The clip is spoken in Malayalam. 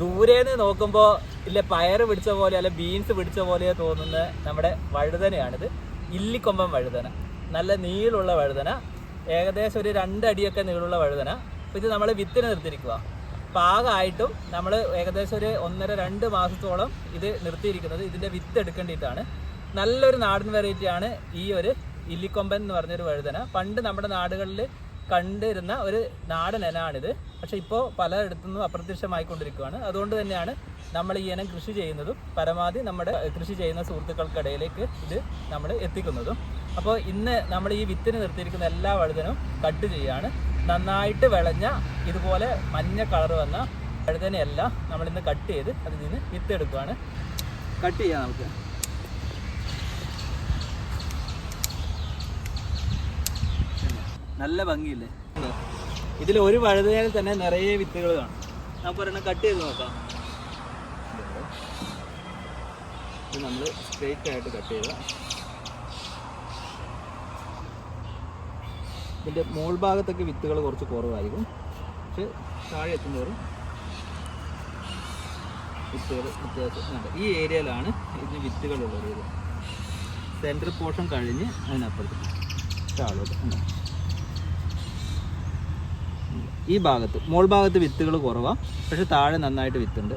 ദൂരേന്ന് നോക്കുമ്പോൾ ഇല്ല പയറ് പിടിച്ച പോലെ അല്ല ബീൻസ് പിടിച്ച പോലെ തോന്നുന്ന നമ്മുടെ വഴുതനയാണിത്. ഇല്ലിക്കൊമ്പൻ വഴുതന. നല്ല നീളുള്ള വഴുതന. ഏകദേശം ഒരു രണ്ടടിയൊക്കെ നീളുള്ള വഴുതന. അപ്പോൾ ഇത് നമ്മൾ വിത്തിന് നിർത്തിയിരിക്കുക പാകമായിട്ടും നമ്മൾ ഏകദേശം ഒരു ഒന്നര രണ്ട് മാസത്തോളം ഇത് നിർത്തിയിരിക്കുന്നത് ഇതിന്റെ വിത്ത് എടുക്കേണ്ടിയിട്ടാണ്. നല്ലൊരു നാടൻ വെറൈറ്റിയാണ് ഈ ഒരു ഇല്ലിക്കൊമ്പൻ എന്ന് പറഞ്ഞൊരു വഴുതന. പണ്ട് നമ്മുടെ നാടുകളിൽ കണ്ടിരുന്ന ഒരു നാടൻ ഇനമാണിത്. പക്ഷെ ഇപ്പോൾ പലയിടത്തുനിന്നും അപ്രത്യക്ഷമായിക്കൊണ്ടിരിക്കുകയാണ് അതുകൊണ്ട് തന്നെയാണ് നമ്മൾ ഈ ഇനം കൃഷി ചെയ്യുന്നതും പരമാവധി നമ്മുടെ കൃഷി ചെയ്യുന്ന സുഹൃത്തുക്കൾക്കിടയിലേക്ക് ഇത് നമ്മൾ എത്തിക്കുന്നതും. അപ്പോൾ ഇന്ന് നമ്മൾ ഈ വിത്തിന് നിർത്തിയിരിക്കുന്ന എല്ലാ വഴുതനും കട്ട് ചെയ്യാണ് നന്നായിട്ട് വിളഞ്ഞ ഇതുപോലെ മഞ്ഞ കളർ വന്ന വഴുതനയെല്ലാം നമ്മളിന്ന് കട്ട് ചെയ്ത് അതിൽ നിന്ന് വിത്തെടുക്കുകയാണ് കട്ട് ചെയ്യാം നമുക്ക്. നല്ല ഭംഗിയില്ലേ? ഇതിൽ ഒരു വഴുതയാൽ തന്നെ നിറയെ വിത്തുകൾ കാണും. നമുക്ക് ഒരെണ്ണം കട്ട് ചെയ്ത് നോക്കാം. ഇത് നമ്മൾ സ്ട്രേറ്റ് ആയിട്ട് കട്ട് ചെയ്ത. ഇതിന്റെ മോൾ ഭാഗത്തൊക്കെ വിത്തുകൾ കുറച്ച് കുറവായിരിക്കും. പക്ഷെ താഴെ എത്തുന്നവരും വിത്തുകൾ വ്യത്യാസം. ഈ ഏരിയയിലാണ് ഇതിന് വിത്തുകളുള്ളത്. സെൻട്രൽ പോർഷൻ കഴിഞ്ഞ് അതിനപ്പുറത്ത്. താഴോട്ട് ഉണ്ട്. ഈ ഭാഗത്ത് മോൾ ഭാഗത്ത് വിത്തുകൾ കുറവാണ് പക്ഷെ താഴെ നന്നായിട്ട് വിത്തുണ്ട്.